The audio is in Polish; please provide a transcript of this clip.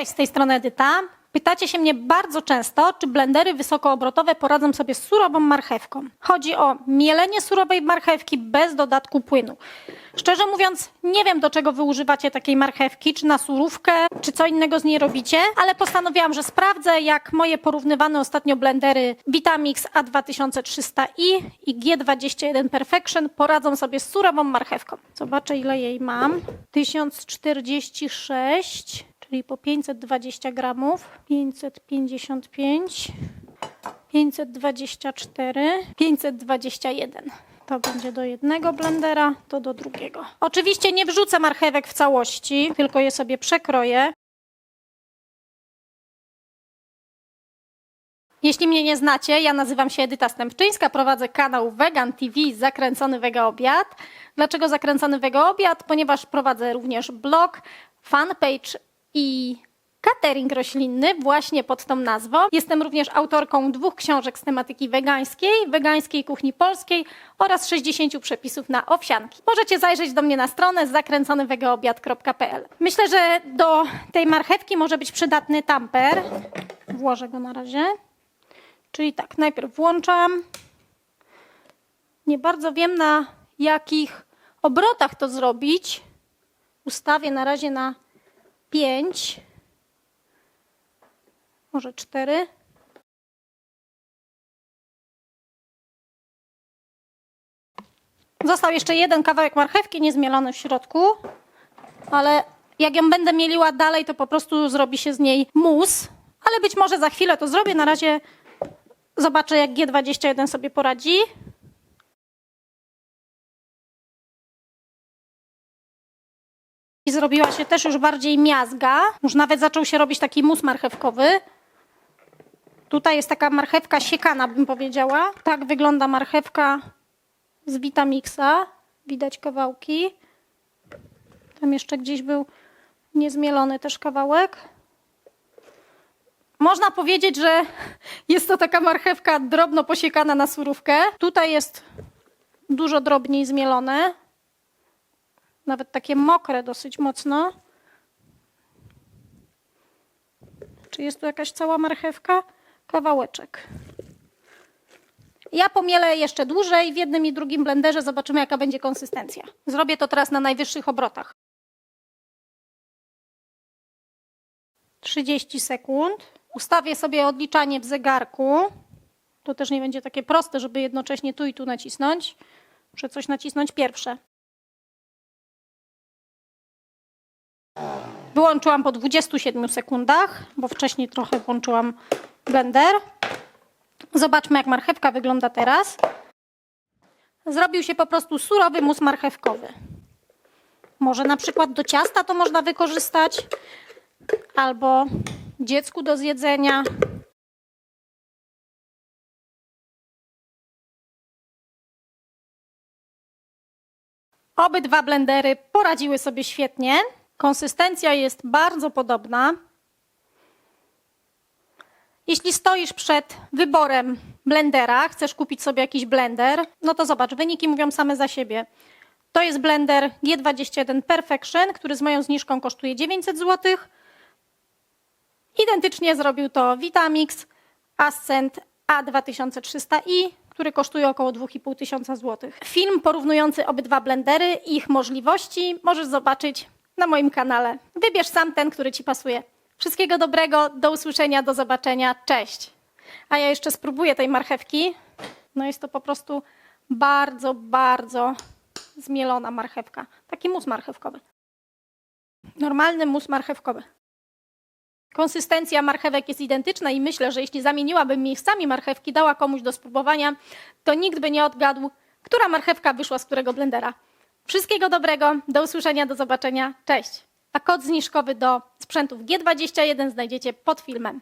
Cześć, z tej strony Edyta. Pytacie się mnie bardzo często, czy blendery wysokoobrotowe poradzą sobie z surową marchewką. Chodzi o mielenie surowej marchewki bez dodatku płynu. Szczerze mówiąc, nie wiem do czego wy używacie takiej marchewki, czy na surówkę, czy co innego z niej robicie, ale postanowiłam, że sprawdzę, jak moje porównywane ostatnio blendery Vitamix A2300i i G21 Perfection poradzą sobie z surową marchewką. Zobaczę ile jej mam. 1046 czyli po 520 gramów, 555, 524, 521. To będzie do jednego blendera, to do drugiego. Oczywiście nie wrzucę marchewek w całości, tylko je sobie przekroję. Jeśli mnie nie znacie, ja nazywam się Edyta Stępczyńska, prowadzę kanał Vegan TV Zakręcony Wega Obiad. Dlaczego Zakręcony Wega Obiad? Ponieważ prowadzę również blog, fanpage i catering roślinny właśnie pod tą nazwą. Jestem również autorką dwóch książek z tematyki wegańskiej, wegańskiej kuchni polskiej oraz 60 przepisów na owsianki. Możecie zajrzeć do mnie na stronę zakręconywegaobiad.pl. Myślę, że do tej marchewki może być przydatny tamper. Włożę go na razie. Czyli tak, najpierw włączam. Nie bardzo wiem na jakich obrotach to zrobić. Ustawię na razie na 5, może 4. Został jeszcze jeden kawałek marchewki niezmielony w środku, ale jak ją będę mieliła dalej, to po prostu zrobi się z niej mus, ale być może za chwilę to zrobię. Na razie zobaczę, jak G21 sobie poradzi. Zrobiła się też już bardziej miazga. Już nawet zaczął się robić taki mus marchewkowy. Tutaj jest taka marchewka siekana, bym powiedziała. Tak wygląda marchewka z Vitamixa. Widać kawałki. Tam jeszcze gdzieś był niezmielony też kawałek. Można powiedzieć, że jest to taka marchewka drobno posiekana na surówkę. Tutaj jest dużo drobniej zmielone nawet takie mokre dosyć mocno. Czy jest tu jakaś cała marchewka? Kawałeczek. Ja pomielę jeszcze dłużej w jednym i drugim blenderze, zobaczymy jaka będzie konsystencja. Zrobię to teraz na najwyższych obrotach. 30 sekund. Ustawię sobie odliczanie w zegarku. To też nie będzie takie proste, żeby jednocześnie tu i tu nacisnąć. Muszę coś nacisnąć pierwsze. Wyłączyłam po 27 sekundach, bo wcześniej trochę włączyłam blender. Zobaczmy, jak marchewka wygląda teraz. Zrobił się po prostu surowy mus marchewkowy. Może na przykład do ciasta to można wykorzystać, albo dziecku do zjedzenia. Obydwa blendery poradziły sobie świetnie. Konsystencja jest bardzo podobna. Jeśli stoisz przed wyborem blendera, chcesz kupić sobie jakiś blender, no to zobacz, wyniki mówią same za siebie. To jest blender G21 Perfection, który z moją zniżką kosztuje 900 zł. Identycznie zrobił to Vitamix Ascent A2300i, który kosztuje około 2,5 tysiąca złotych. Film porównujący obydwa blendery i ich możliwości możesz zobaczyć na moim kanale. Wybierz sam ten, który Ci pasuje. Wszystkiego dobrego, do usłyszenia, do zobaczenia, cześć. A ja jeszcze spróbuję tej marchewki. No jest to po prostu bardzo, bardzo zmielona marchewka. Taki mus marchewkowy. Normalny mus marchewkowy. Konsystencja marchewek jest identyczna i myślę, że jeśli zamieniłabym miejscami marchewki, dała komuś do spróbowania, to nikt by nie odgadł, która marchewka wyszła z którego blendera. Wszystkiego dobrego, do usłyszenia, do zobaczenia, cześć. A kod zniżkowy do sprzętów G21 znajdziecie pod filmem.